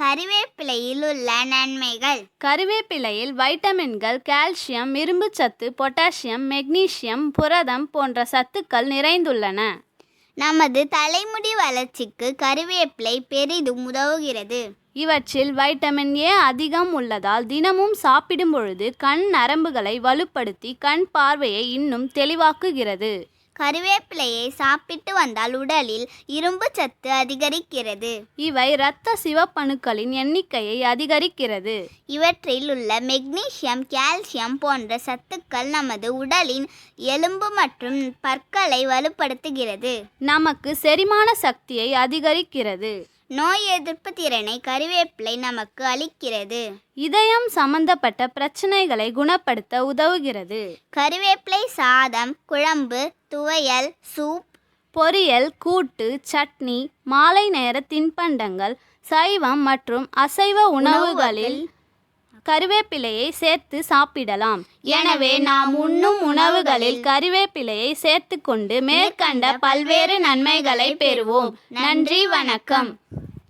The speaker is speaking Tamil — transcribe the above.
கறிவேப்பிலையில் உள்ள நன்மைகள். கறிவேப்பிலையில் வைட்டமின்கள் கால்சியம் இரும்புச்சத்து பொட்டாசியம் மெக்னீசியம் புரதம் போன்ற சத்துக்கள் நிறைந்துள்ளன. நமது தலைமுடி வளர்ச்சிக்கு கறிவேப்பிலை பெரிதும் உதவுகிறது. இவற்றில் வைட்டமின் ஏ அதிகம் உள்ளதால் தினமும் சாப்பிடும் பொழுது கண் நரம்புகளை வலுப்படுத்தி கண் பார்வையை இன்னும் தெளிவாக்குகிறது. கறிவேப்பிலையை சாப்பிட்டு வந்தால் உடலில் இரும்பு சத்து அதிகரிக்கிறது. இவை இரத்த சிவப்பணுக்களின் எண்ணிக்கையை அதிகரிக்கிறது. இவற்றில் உள்ள மெக்னீசியம் கால்சியம் போன்ற சத்துக்கள் நமது உடலின் எலும்பு மற்றும் பற்களை வலுப்படுத்துகிறது. நமக்கு செரிமான சக்தியை அதிகரிக்கிறது. நோய் எதிர்ப்பு திறனை கறிவேப்பிலை நமக்கு அளிக்கிறது. இதயம் சம்பந்தப்பட்ட பிரச்சனைகளை குணப்படுத்த உதவுகிறது. கறிவேப்பிலை சாதம் குழம்பு துவையல் சூப் பொரியல் கூட்டு சட்னி மாலை நேர தின்பண்டங்கள் சைவம் மற்றும் அசைவ உணவுகளில் கறிவேப்பிலையை சேர்த்து சாப்பிடலாம். எனவே நாம் உண்ணும் உணவுகளில் கறிவேப்பிலையை சேர்த்து கொண்டு மேற்கண்ட பல்வேறு நன்மைகளை பெறுவோம். நன்றி வணக்கம்.